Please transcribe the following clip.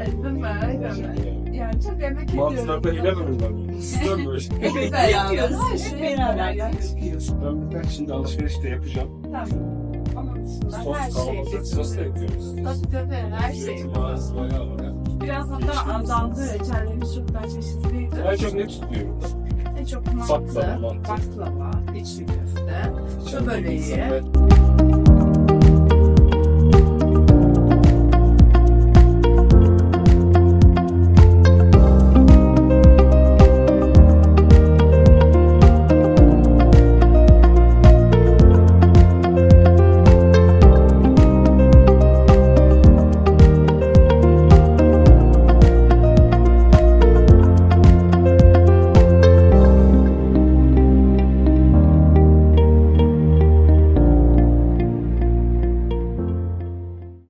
Ettim ben. Yani çok emek ediyorum. Mantılarda hile inemem ben. İstiyorum böyle şey. Hep beraber. Şey her şey beraber yapıyoruz. Ben birkaç şimdi alışveriş de yapacağım. Tamam. Onun dışında her Sos şey kavanoza sos da yapıyoruz. Tabii tabii her şey. Zeytinyağısı bayağı var ya. Biraz hatta azaldı. Reçellerimiz çok daha çeşitliydi. En çok ne tutuyorum? En çok mantı, Baklava, mantı. baklava, içli köfte, su böreği.